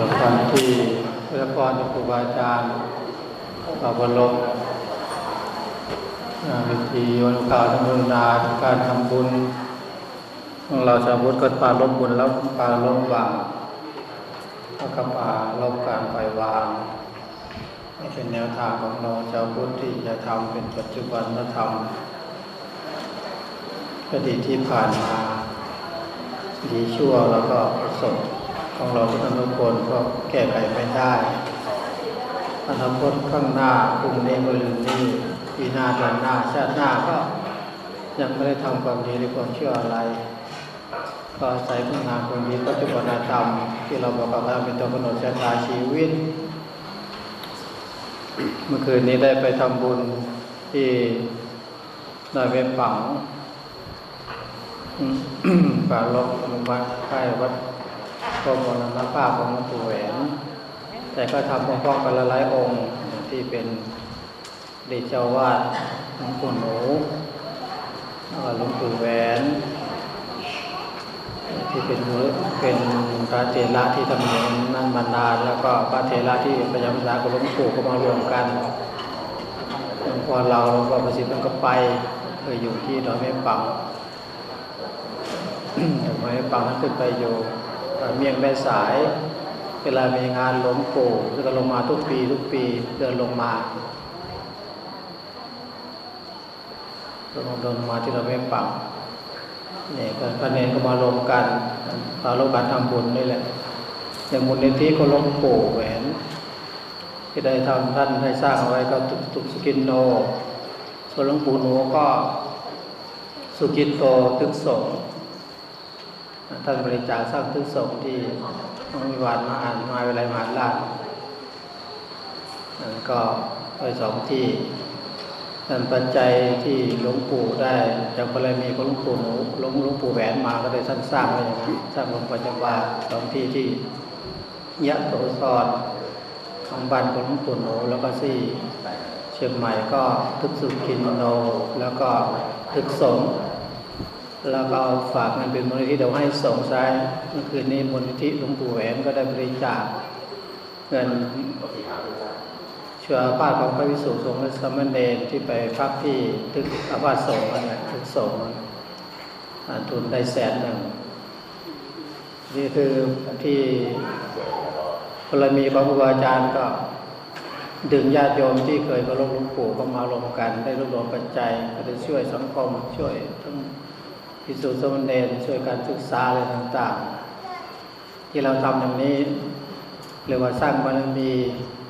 ต่อการที่พระพรครูบาอาจารย์ต่อบรมวิธีวันโอกาสทำบุนาการทำบุญของเราชาวพุทธก็ปาลบบุญแล้วปาลบบาปแล้วก็ปาลบการปล่อยวางนี่เป็นแนวทางของเราชาวพุทธที่จะทำเป็นปัจจุบันธรรมอดีตที่ผ่านมาดีชั่วแล้วก็ประสบ ของเราทุกท่านทุกคนก็แก้ไขไม่ได้อนาคตข้างหน้าพรุ่งนี้มะรืนนี้ปีหน้าเดือนหน้าชาติหน้าก็ยังไม่ได้ทำความดีหรือความเชื่ออะไร ก็อาศัยคุณงามความดีปัจจุบันธรรมที่เราบอกกันว่าเป็นตัวกำหนดชะตาชีวิต เมื่อคืนนี้ได้ไปทำบุญที่ดอยเว็บปังอืมป่าลบลงวัดใกล้วัด กรมมรณภาพของหลวงปู่แหวน แต่ก็ทำพร้อมๆกันหลายองค์ที่เป็นเดชาวาดหลวงปู่หนูหลวงปู่แหวน ที่เป็นเป็นพระเถระที่ทำเนียนนั้นมานาน แล้วก็พระเถระที่ประจำพรรษากับหลวงปู่ก็มารวมกันหลวงพ่อเราหลวงพ่อประสิทธิ์มันก็ไปเคยอยู่ที่ดอยแม่ปังดอยแม่ปังนั้นขึ้นไปอยู่ เมียงแม่สาย เวลามีงานหลวงปู่ก็ลงมาทุกปีทุกปีเดินลงมาลงเดินมาที่เราไม่ปังเนี่ยก็พระเนรก็มารวมกันตาลงการทำบุญนี่แหละ อย่างมูลนิธิก็ลงปู่แหวน ที่ได้ทำท่านได้สร้างเอาไว้ก็ตุตุกสกินโนส่วนหลวงปู่หนูก็สุกินโตตึกสง ท่านบริจาคสร้างตึกสงที่ต้องมีวานมาอ่านมาเวลามาราชนั่นก็ไปสองที่นั่นปัจจัยที่หลวงปู่ได้จากบารมีของหลวงปู่หนูหลวงหลวงปู่แหวนมาก็ได้ท่านสร้างไว้อย่างนั้นสร้างลงปัจจุบันสองที่ที่ยะโสธรของบ้านของหลวงปู่หนูแล้วก็ที่เชียงใหม่ก็ทึกสุกินโนแล้วก็ทึกสงฆ์ แล้วก็เอาฝากเงินเป็นมูลนิธิเดี๋ยวให้สงฆ์ใช้เมื่อคืนนี้มูลนิธิหลวงปู่แหวนก็ได้บริจาคเงินเช่วยอาพาของพระวิสุทธิสงฆ์และสามเณรที่ไปพักที่ทึกอาพาธสงฆ์นั่นแหละทึกสงฆ์อ่าทุนได้แสนหนึ่งนี่คือที่พลมีพระครูอาจารย์ก็ ดึงญาติโยมที่เคยเคารพหลวงปู่ก็มารวมกัน ได้รวบรวมปัจจัยก็ได้ช่วยสังคมช่วยทั้ง พิสูจน์สมณเณรช่วยการศึกษาอะไรต่างๆ ที่เราทำอย่างนี้เรียกว่าสร้างบารมี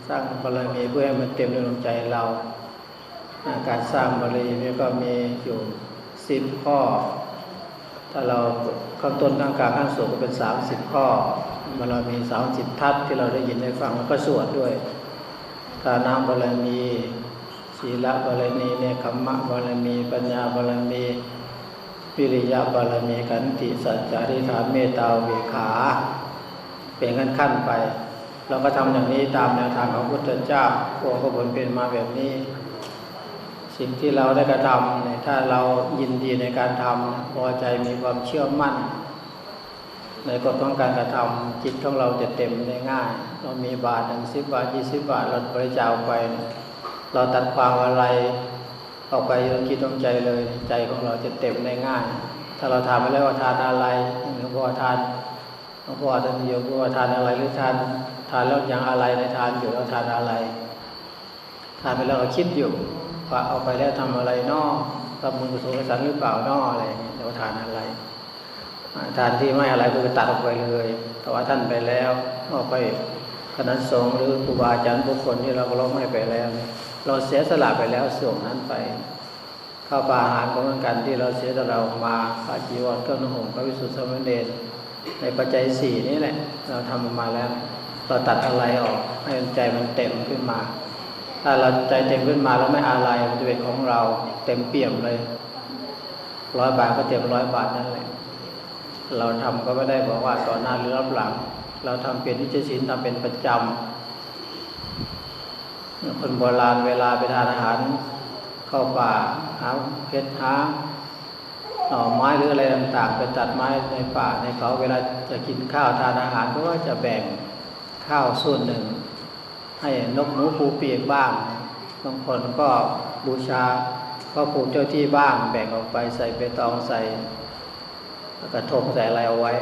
สร้างบารมีเพื่อให้มันเต็มในดวงใจเรา การสร้างบารมีนี่ก็มีอยู่สิบข้อ ถ้าเราข้างต้นข้างกลางข้างสูงก็เป็นสามสิบข้อบารมีสามสิบทัศที่เราได้ยินได้ฟังแล้วก็สวดด้วยทานาบารมีศีลบารมีเนคขมมะบารมี ปัญญาบารมี วิริยะบารมีขันติสัจจาริธาเมตตาเวขาเป็นขั้นขั้นๆไป เราก็ทำอย่างนี้ตามแนวทางของพุทธเจ้าพวกก็ผลเป็นมาแบบนี้ สิ่งที่เราได้กระทำเนี่ยถ้าเรายินดีในการทำพอใจมีความเชื่อมั่น ในกฎของการกระทำจิตของเราจะเต็มได้ง่าย เรามีบาทหนึ่งสิบบาทยี่สิบบาทเราบริจาคไป เราตัดความอะไร ออกไปเราคิดต้องใจเลย ใจของเราจะเต็มได้ง่าย ถ้าเราถามไปแล้วว่าทานอะไรหลวงพ่อทานหลวงพ่อท่านโยมว่าทานอะไรหรือทานทานแล้วยังอะไรในทานอยู่แล้วทานอะไร ทานไปแล้วเราคิดอยู่ว่าเอาไปแล้วทำอะไรนอทำบุญกุศลสันหรือเปล่านออะไรอย่างนี้เดี๋ยวทานอะไร ทานที่ไม่อะไรก็ตัดออกไปเลยแต่ว่าท่านไปแล้วออกไป คณะสงฆ์หรือครูบาอาจารย์บุคคลที่เราก็ร้องให้ไปแล้ว เราเสียสละไปแล้วส่วนนั้นไป ข้าวปลาอาหารก็เหมือนกันที่เราเสียสละออกมาผ้าจีวรเครื่องนุ่งห่มพระวิสุทธิสมณเณรในปัจจัยสี่นี่แหละ เราทำออกมาแล้ว เราตัดอะไรออกให้ใจมันเต็มขึ้นมา ถ้าเราใจเต็มขึ้นมาแล้วไม่อะไรมันจะเป็นของเราเต็มเปี่ยมเลยร้อยบาทก็เต็มร้อยบาทนั่นแหละเราทำก็ไม่ได้บอกว่าต่อหน้าหรือรับหลัง เราทำเป็นนิจศีลทำเป็นประจำคนโบราณเวลาไปทานอาหารเข้าป่าหาเพชรหาหน่อไม้หรืออะไรต่างๆไปตัดไม้ในป่าในเขาเวลาจะกินข้าวทานอาหารก็ว่าจะแบ่งข้าวส่วนหนึ่ง ให้นกหนูปูเปีกบ้างบางคนก็บูชาก็ผูเจ้าที่บ้างแบ่งออกไปใส่เปตองใส่กระทงใส่อะไรเอาไว้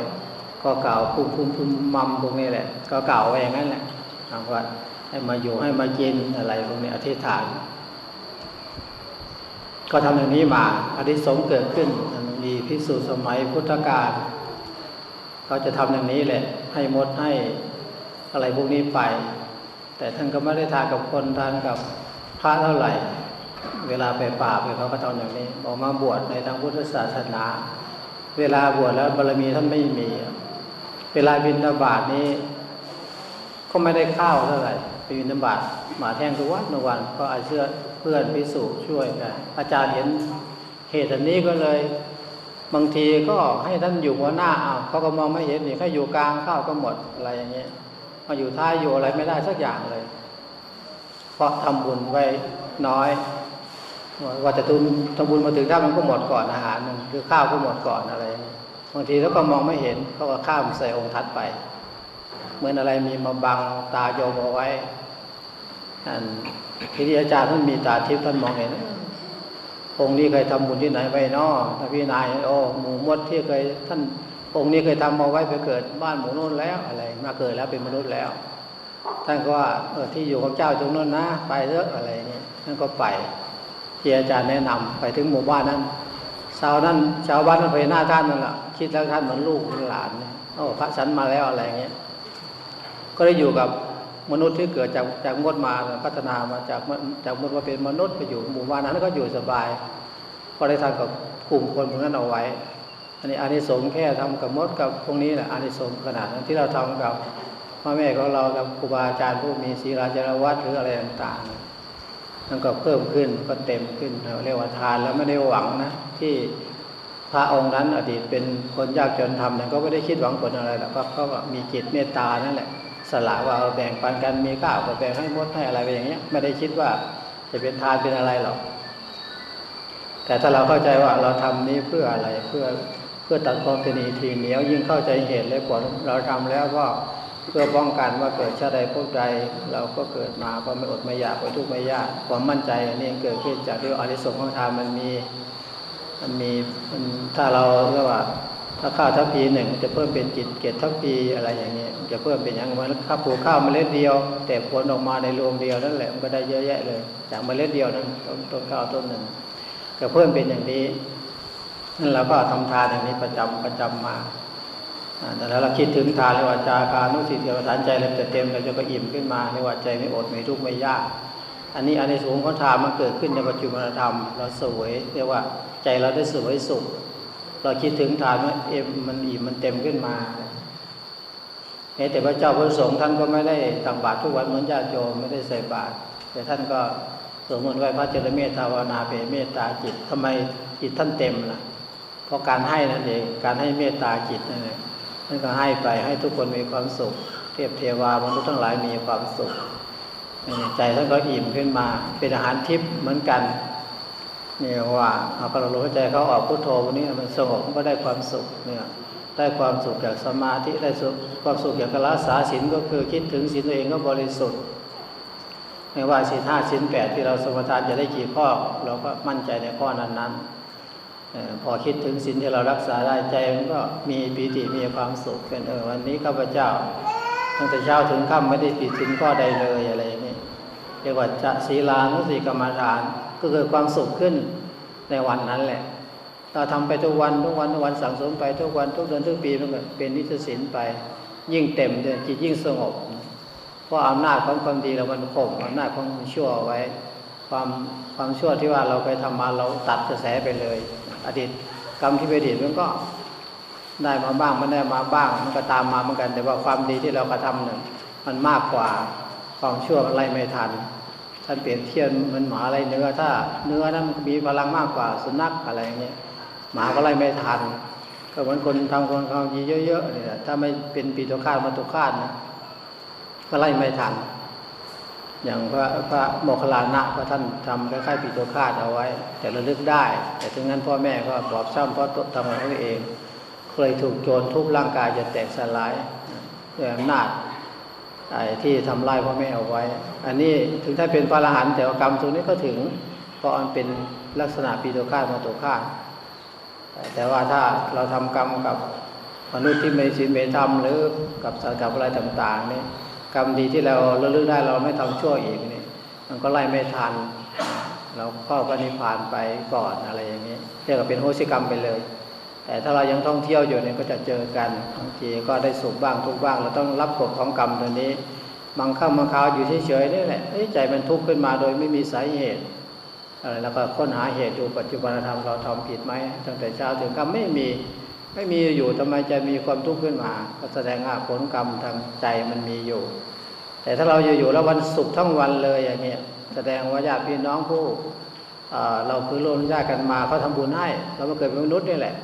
ก็กล่าวพุ่มพุ่มพุ่มมัมพวกนี้แหละ ก็กล่าวไว้อย่างนั้นแหละทางวัดให้มาอยู่ให้มากินอะไรพวกนี้อธิษฐาน ก็ทำอย่างนี้มาอธิสงเกิดขึ้นมีพิสูจน์สมัยพุทธกาลเขาจะทำอย่างนี้แหละ ให้มดให้อะไรพวกนี้ไป แต่ท่านก็ไม่ได้ทานกับคนทานกับพระเท่าไหร่ เวลาไปป่าไปเขาก็ทำอย่างนี้ออกมาบวชในทางพุทธศาสนา เวลาบวชแล้วบารมีท่านไม่มี เวลาบิณฑบาตนี้ ก็ไม่ได้ข้าวเท่าไหร่ไปบิณฑบาตหมาแท่งทุกวันทุกวันก็อาเชื่อเพื่อนพิสูจน์ช่วยกันอาจารย์เห็นเหตุอันนี้ก็เลย บางทีก็ให้ท่านอยู่หัวหน้าเอาเขาก็มองไม่เห็นนี่แค่อยู่กลางข้าวก็หมดอะไรอย่างเงี้ยมาอยู่ท้ายอยู่อะไรไม่ได้สักอย่างเลย เพราะทำบุญไว้น้อยว่าจะทุนทำบุญมาถึงถ้ามันก็หมดก่อนอาหารหนึ่งคือข้าวก็หมดก่อนอะไรอย่างเงี้ย บางทีแล้วก็มองไม่เห็นเขาก็ข้ามใส่องค์ทัดไป เหมือนอะไรมีมาบังตาโยมเอาไว้นั่นทีนี้อาจารย์ท่านมีตาทิพย์ท่านมองเห็นองค์นี้เคยทำบุญที่ไหนไว้นอถ้าพี่นายโอ้หมูมดที่เคยท่านองค์นี้เคยทำเอาไว้ไปเกิดบ้านหมูโน่นแล้วอะไร มาเกิดแล้วเป็นมนุษย์แล้ว ท่านก็ว่าเออที่อยู่ของเจ้าตรงนั้นนะ ไปเถอะอะไรเงี้ยท่านก็ไปที่อาจารย์แนะนำไปถึงหมู่บ้านนั้นชาวนั้นชาวบ้านนั้นไปหน้าท่านนั่นแหละ คิดแล้วท่านเหมือนลูกเหมือนหลานเนี่ยโอ้พระฉันมาแล้วอะไรเงี้ยก็ได้อยู่กับมนุษย์ที่เกิดจากจากมดมาพัฒนามาจากจากมดมาเป็นมนุษย์ไปอยู่หมู่บ้านนั้นก็อยู่สบาย ก็ได้ทำกับกลุ่มคนพวกนั้นเอาไว้ อันนี้อานิสงส์แค่ทำกับมดกับพวกนี้แหละอานิสงส์ขนาดนั้นที่เราทำกับพ่อแม่ของเรากับครูบาอาจารย์ผู้มีศีลาจารวัตหรืออะไรต่างๆนั่นก็เพิ่มขึ้นก็เต็มขึ้นเราเรียกว่าทานแล้วไม่ได้หวังนะที่ พระองค์นั้นอดีตเป็นคนยากจนทำเนี่ยก็ไม่ได้คิดหวังผลอะไรหรอกเพราะเขาก็มีจิตเมตตานั่นแหละสละว่าเอาแบ่งปันกันมีข้าวก็แบ่งให้มดให้อะไรไปอย่างเงี้ยไม่ได้คิดว่าจะเป็นทานเป็นอะไรหรอก แต่ถ้าเราเข้าใจว่าเราทำนี้เพื่ออะไรเพื่อเพื่อตัดความตนีทีเหนียวยิ่งเข้าใจเหตุและผลเราทำแล้วก็เพื่อป้องกันว่าเกิดชาติใดพวกใดเราก็เกิดมาก็ไม่อดไม่อยากไม่ทุกข์ไม่ยากความมั่นใจอันนี้เกิดขึ้นจากที่อานิสงส์ของทานมันมี มันมีมันถ้าเราเรียกว่า ถ้าข้าวทัพพีหนึ่งจะเพิ่มเป็นจิตเกตทัพพีอะไรอย่างเงี้ยจะเพิ่มเป็นอย่างมันข้าวปลูกข้าวเมล็ดเดียว แต่ผลออกมาในรวงเดียวนั่นแหละมันก็ได้เยอะแยะเลย จากเมล็ดเดียวนั้นต้นต้นข้าวต้นหนึ่งก็เพิ่มเป็นอย่างนี้นั่นเราก็ทำทานอย่างนี้ประจำประจำมาอ่าแต่ถ้าเราคิดถึงทานเรียกว่าจากานุสิทธิฐานใจเราจะเต็มเราจะก็อิ่มขึ้นมาเรียกว่าใจไม่อดไม่ทุกข์ไม่ยาก อันนี้อันในสูงของทานมันเกิดขึ้นในปัจจุบันธรรม เราสวยเรียกว่าใจเราได้สวยสุข เราคิดถึงทานว่าเอ็มมันอิ่มมันเต็มขึ้นมาแม้แต่พระเจ้าพระสงฆ์ท่านก็ไม่ได้ตักบาตรทุกวันเหมือนญาติโยมไม่ได้ใส่บาตรแต่ท่านก็สวดมนต์ไหว้พระเจริญเมตตาภาวนาเปเมตตาจิตทำไมจิตท่านเต็มล่ะ เพราะการให้นั่นเองการให้เมตตาจิตนั่นเองท่านก็ให้ไปให้ทุกคนมีความสุข เทพเทวามนุษย์ทั้งหลายมีความสุข ใจท่านก็อิ่มขึ้นมา เป็นอาหารทิพย์เหมือนกันเนี่ยว่าเอาพอเราลมหายใจเขาออกพุทโธวันนี้มันสงบก็ได้ความสุขเนี่ยได้ความสุขจากสมาธิได้สุขความสุขจากการรักษาศีลก็คือคิดถึงศีลตัวเองก็บริสุทธิ์ไม่ว่าศีลห้าศีลแปดที่เราสมทานจะได้กี่ข้อ เราก็มั่นใจในข้อนั้นๆพอคิดถึงศีลที่เรารักษาได้ใจมันก็มีปีติมีความสุขเป็นเออวันนี้ข้าพเจ้าตั้งแต่เช้าถึงค่ำไม่ได้ผิดศีลข้อใดเลยอะไร รียกว่าจะศีลานุสีกรรมฐาน ก็เกิดความสุขขึ้นในวันนั้นแหละ เราทำไปทุกวันทุกวันทุกวันสั่งสมไปทุกวันทุกเดือนทุกปีมันก็เป็นนิสสินไป ยิ่งเต็มเดือนจิตยิ่งสงบ เพราะอำนาจของความดีเรามันข่มอำนาจของความชั่วเอาไว้ ความความชั่วที่ว่าเราไปทำมาเราตัดกระแสไปเลย อดีตกรรมที่ไปอดีตมันก็ได้มาบ้างไม่ได้มาบ้างมันก็ตามมาเหมือนกัน แต่ว่าความดีที่เรากระทำเนี่ยมันมากกว่าความชั่วมันไล่ไม่ทัน ท่านเปรียบเทียบเหมันหมาอะไรเนื้อ ถ้าเนื้อนั้นมีพลังมากกว่าสุนัขอะไรเงี้ยหมาก็ไล่ไม่ทัน ก็เหมือนคนทำคนเขาดีเยอะๆเนี่ยถ้าไม่เป็นปีตัวคาดมาตุคาดนะก็ไล่ไม่ทัน อย่างพระพระโมคคัลลานะพระท่านทำคล้ายๆปีตัวคาดเอาไว้ แต่ระลึกได้ แต่ถึงนั้นพ่อแม่ก็บอบช้ำเพราะตัวทำของตัวเองเคยถูกโจรทุบร่างกายจะแตกสลายด้วยอำนาจ ไอ้ที่ทำลายพ่อแม่เอาไว้ อันนี้ถึงถ้าเป็นพระอรหันต์แต่กรรมตรงนี้ก็ถึงเพราะมันเป็นลักษณะปีโตฆาตมาโตฆาตแต่ว่าถ้าเราทำกรรมกับมนุษย์ที่ไม่ศีลไม่ธรรมหรือกับสัตว์กับอะไรต่างๆนี่กรรมดีที่เราระลึกได้เราไม่ทำชั่วอีกนี่มันก็ไล่ไม่ทัน เราเข้าพระนิพพานไปก่อนอะไรอย่างนี้เรียกว่าเป็นโหสิกรรมไปเลย แต่ถ้าเรายังท่องเที่ยวอยู่เนี่ยก็จะเจอกันบางทีก็ได้สุขบ้างทุกข์บ้าง เราต้องรับกฎของกรรมตัวนี้บางข้ามบางคราวอยู่เฉยๆนี่แหละใจมันทุกข์ขึ้นมาโดยไม่มีสาเหตุอะไรแล้วก็ค้นหาเหตุดูปัจจุบันธรรมเราทำผิดไหมตั้งแต่เช้าถึงค่ำไม่มีไม่มีอยู่ทำไมจะมีความทุกข์ขึ้นมาก็แสดงว่าผลกรรมทางใจมันมีอยู่ แต่ถ้าเราอยู่ๆแล้ววันศุกร์ทั้งวันเลยอย่างเงี้ยแสดงว่าญาติพี่น้องผู้เราคือร่วมญาติกันมาเขาทำบุญให้เราเกิดเป็นมนุษย์นี่แหละ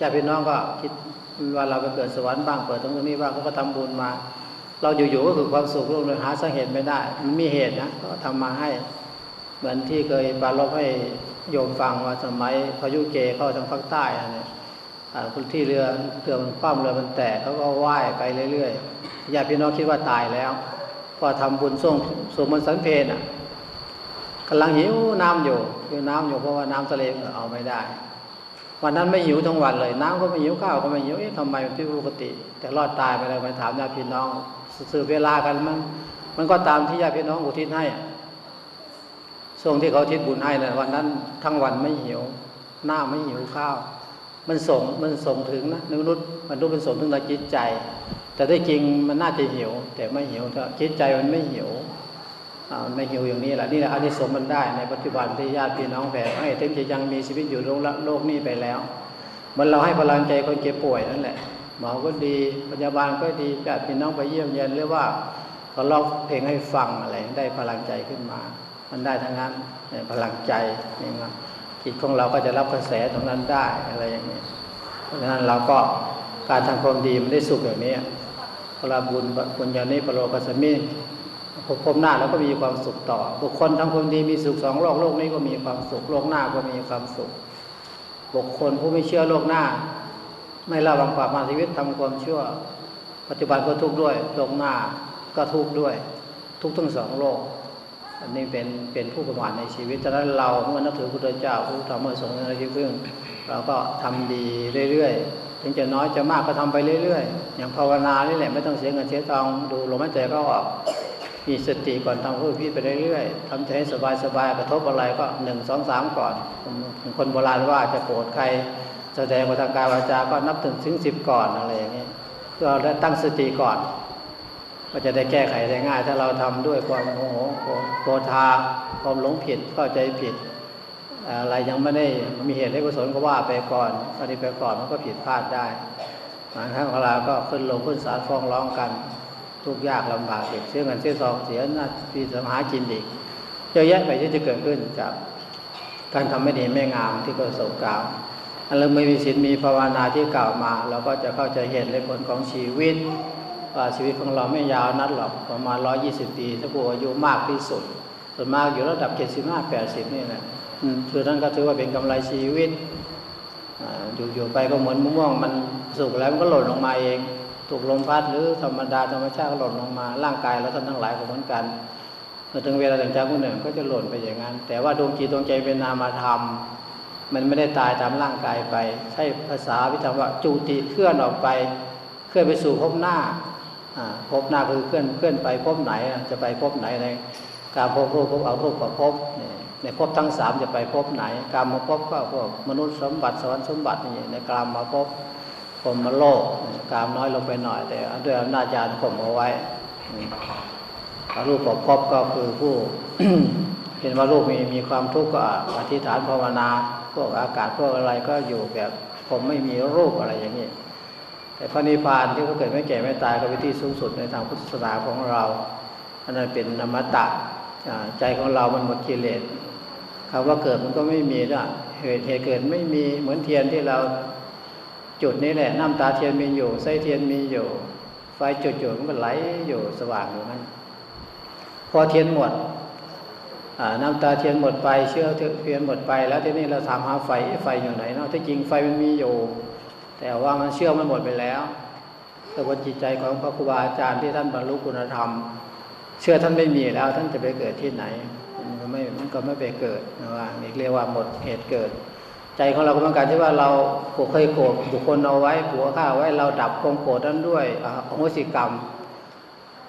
ญาติพี่น้องก็คิดว่าเราไปเกิดสวรรค์บ้างเปิดตรงนี้บ้างเขาก็ทำบุญมา เราอยู่ๆก็คือความสุขร่วมเลยหาสาเหตุไม่ได้ มันมีเหตุนะก็ทำมาให้ เหมือนที่เคยปรารบให้โยมฟังว่าสมัยพายุเกเข้าทางภาคใต้อะเนี่ยคนที่เรือเรือมันคว่ำเรือมันแตกเขาก็ว่ายไปเรื่อยๆญาติพี่น้องคิดว่าตายแล้ว พอทำบุญส่งส่งมันสันเพนอะกำลังหิวน้ำอยู่คือน้ำอยู่เพราะว่าน้ำทะเลเอาไม่ได้ วันนั้นไม่หิวทั้งวันเลย น้ำก็ไม่หิวข้าวก็ไม่หิวเอ๊ะทำไมมันผิดปกติ แต่รอดตายไปเลยไปถามญาติพี่น้องสืบเวลากันมันมันก็ตามที่ญาติพี่น้องอุทิศให้ช่วงที่เขาทิศบุญให้นะวันนั้นทั้งวันไม่หิวหน้าไม่หิวข้าว มันส่งมันส่งถึงนะมนุษย์มนุษย์มันส่งถึงเราจิตใจ แต่ที่จริงมันน่าจะหิว แต่ไม่หิวจิตใจมันไม่หิว อ่ามันไม่หิวอย่างนี้แหละนี่แหละอันนี้สงส์มันได้ ในปัจจุบันที่ญาติพี่น้องแผ่ให้ถึงจะยังมีชีวิตอยู่โลกละโลกนี้ไปแล้ว มันเราให้พลังใจคนเจ็บป่วยนั่นแหละหมอก็ดีพยาบาลก็ดีญาติพี่น้องไปเยี่ยมเยียนหรือว่าเขาร้องเพลงให้ฟังอะไรได้พลังใจขึ้นมา มันได้ทั้งนั้นพลังใจนี่นะจิตของเราก็จะรับกระแสตรงนั้นได้อะไรอย่างนี้ เพราะฉะนั้นเราก็การทำความดีมันได้สุขอย่างนี้พระบุญบุญญาณิปโลกัสส มิพบพบหน้าแล้วก็มีความสุขต่อ บุคคลทำความดีมีสุขสองโลกโลกนี้ก็มีความสุขโลกหน้าก็มีความสุข บุคคลผู้ไม่เชื่อโลกหน้า ไม่ละวางความมาชีวิตทำความชั่วปัจจุบันก็ทุกข์ด้วยโลกหน้าก็ทุกข์ด้วย ทุกข์ทั้งสองโลก อันนี้เป็นเป็นผู้ประมาทในชีวิตฉะนั้นเราเมื่อนับถือพระพุทธเจ้าผู้ทำเมื่อสงฆ์ในที่พึ่งเราก็ทำดีเรื่อยๆถึงจะน้อยจะมากก็ทำไปเรื่อยๆ อย่างภาวนานี่แหละไม่ต้องเสียเงินเสียทองดูลมหายใจก็ออก มีสติก่อนทำเพื่อพี่ไปเรื่อยๆทำใจให้สบายๆกระทบอะไรก็หนึ่งสองสามก่อนคนโบราณว่าจะโกรธใคร แสดงวาทางกายวาจา ก็นับถึงถึงสิบก่อนอะไรอย่างนี้เพื่อเราได้ตั้งสติก่อน ก็จะได้แก้ไขได้ง่าย ถ้าเราทำด้วยความโมโหโกรธาความหลงผิดเข้าใจผิด อะไรยังไม่ได้มีเหตุให้กุศลก็ว่าไปก่อนตอนนี้ไปก่อนมันก็ผิดพลาดได้บางครั้งเวลาก็ขึ้นลงขึ้นศาลฟ้องร้องกัน ทุกข์ยากลำบากอีกเสียเงินเสียทองเสียหน้าที่สมหากินอีกเยอะแยะไปที่จะเกิดขึ้นจากการทำไม่ดีไม่งามที่ก็ประสบกล่าวอันเราไม่มีศีลมีภาวนาที่กล่าวมา เราก็จะเข้าใจเหตุและผลของชีวิตว่าชีวิตของเราไม่ยาวนัดหรอกประมาณ 120 ปีถ้าผู้อายุมากที่สุด ส่วนมากอยู่ระดับ 75 80 นี่แหละคือนั้นก็ถือว่าเป็นกำไรชีวิตออยู่อยู่ไปก็เหมือนมะม่วงมันสุกแล้วมันก็หล่นลงมาเอง ถูกลมพัดหรือธรรมดาธรรมชาติก็หล่นลงมา ร่างกายเราท่านทั้งหลายก็เหมือนกันเมื่อถึงเวลาถึงจากคนหนึ่งก็จะหล่นไปอย่างนั้น แต่ว่าดวงจิตดวงใจเป็นนามธรรม มันไม่ได้ตายตามร่างกายไป ใช้ภาษาพิธรรมว่าจูติเคลื่อนออกไป เคลื่อนไปสู่ภพหน้าอ่าภพหน้าคือเคลื่อนเคลื่อนไปภพไหนนะจะไปภพไหนในการภพรูปภพเอารูปกับภพในภพทั้งสามจะไปภพไหน การมาภพก็พวกมนุษย์สมบัติสวรรค์สมบัตินี่ในกามมาภพ พรหมโลกกามน้อยลงไปหน่อยแต่ด้วยอำนาจญาณข่มเอาไว้อืมรูปกับก็คือผู้เห็นว่ารูปมีมีความทุกข์ก็อธิษฐานภาวนา พวกอากาศพวกอะไรก็อยู่แบบผมไม่มีรูปอะไรอย่างนี้ แต่พระนิพพานที่เขาเกิดไม่แก่ไม่ตายก็เป็นที่สูงสุดในทางพุทธศาสนาของเราอันนั้นเป็นนมตะใจของเรามันหมดกิเลสคำว่าเกิดมันก็ไม่มีนะเหตุเหตุเกิดไม่มีเหมือนเทียนที่เรา จุดนี้แหละน้ำตาเทียนมีอยู่ไส้เทียนมีอยู่ ไฟจุดอยู่มันก็ไหลอยู่สว่างอยู่นั้นพอเทียนหมดน้ำตาเทียนหมดไปเชื้อเทียนหมดไป แล้วทีนี้เราถามหาไฟไฟอยู่ไหนเนาะที่จริงไฟมันมีอยู่ แต่ว่ามันเชื่อมันหมดไปแล้วกระบวนจิตใจของพระครูบาอาจารย์ที่ท่านบรรลุคุณธรรม เชื่อท่านไม่มีแล้วท่านจะไปเกิดที่ไหนมันก็ไม่มันก็ไม่ไปเกิดนะว่านี่เรียกว่าหมดเหตุเกิด ใจของเราก็เหมือนกันที่ว่าเราเคยโกรธบุคคลเอาไว้ผัวฆ่าไว้เราดับความโกรธนั้นด้วยอโหสิกรรม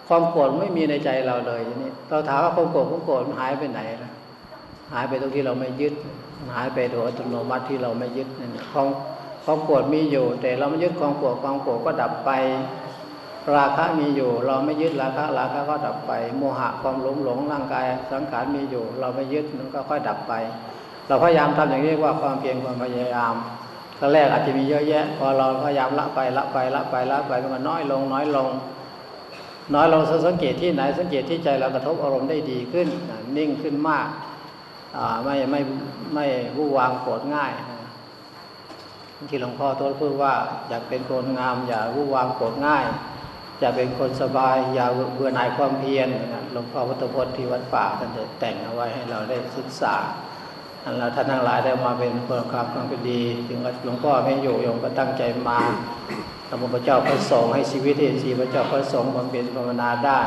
ความโกรธไม่มีในใจเราเลยทีนี้เราถามว่าความโกรธความโกรธมันหายไปไหนล่ะหายไปตรงที่เราไม่ยึดหายไปโดยอัตโนมัติที่เราไม่ยึดนั่นความความโกรธมีอยู่ แต่เราไม่ยึดความโกรธความโกรธก็ดับไป ราคะมีอยู่ เราไม่ยึดราคะราคะก็ดับไป โมหะความหลงหลงร่างกายสังขารมีอยู่ เราไม่ยึดมันก็ค่อยดับไป เราพยายามทำอย่างนี้เรียกว่าความเพียรความพยายามตอนแรกอาจจะมีเยอะแยะ พอเราพยายามละไปละไปละไปละไปมันน้อยลงน้อยลง น้อยลงสังเกตที่ไหนสังเกตที่ใจเรากระทบอารมณ์ได้ดีขึ้น นิ่งขึ้นมากไม่ไม่ไม่วู่วางโกรธง่ายที่หลวงพ่อทวดพูดว่า อยากเป็นคนงาม อย่าวู่วางโกรธง่าย อย่าเป็นคนสบาย อย่าเบื่อหน่ายความเพียรหลวงพ่อพุทธพจน์ที่วัดป่าท่านแต่งเอาไว้ให้เราได้ศึกษา อันเราท่านทั้งหลายได้มาเป็นคนความความเป็นดี ถึงว่าหลวงพ่อไม่อยู่โยมก็ตั้งใจมาทำพระเจ้าพระสงฆ์ให้ชีวิตที่ชีพระเจ้าพระสงฆ์บำเพ็ญภาวนาได้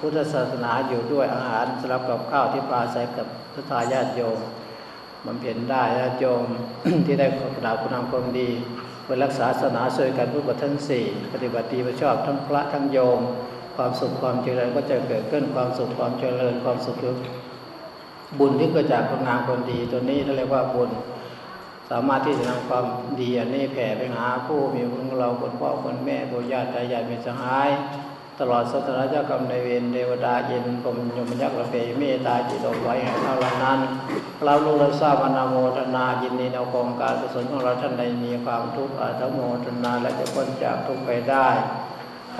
พุทธศาสนาอยู่ด้วยอาหารสำหรับกับข้าวที่ปราศัยกับพุทาญาติโยมบำเพ็ญได้ญาติโยมที่ได้กล่าวคุณงามความดีเพื่อรักษาศาสนาช่วยกันผู้ปฏิทั้งสี่ปฏิบัติดีประชอบทั้งพระทั้งโยม ความสุขความเจริญก็จะเกิดขึ้นความสุขความเจริญความสุข บุญที่เกิดจากคุณงามความดีตัวนี้เรียกว่าบุญ สามารถที่จะนำความดีอันนี้แผ่ไปหาผู้มีบุญของเราคนพ่อคนแม่ปู่ย่าตายายมีสหาย ตลอดสัตราเจ้ากรรมในเวรเทวดาเย็นกรมยมยักษ์ระเพเมตตาจิตอกไว้ให้เราเหล่านั้น เราลูกเราทราบอนาโมทนายินดีในกองการกุศลของเราท่านใดมีความทุกข์อาทโมทนาและจะพ้นจากทุกข์ไปได้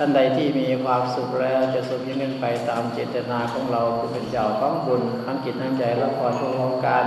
ท่านใดที่มีความสุขแล้วจะสุขยิ่งขึ้นไปตามเจตนาของเราคือเป็นเจ้าของบุญทั้งกิจทั้งใจและพรทุกของการ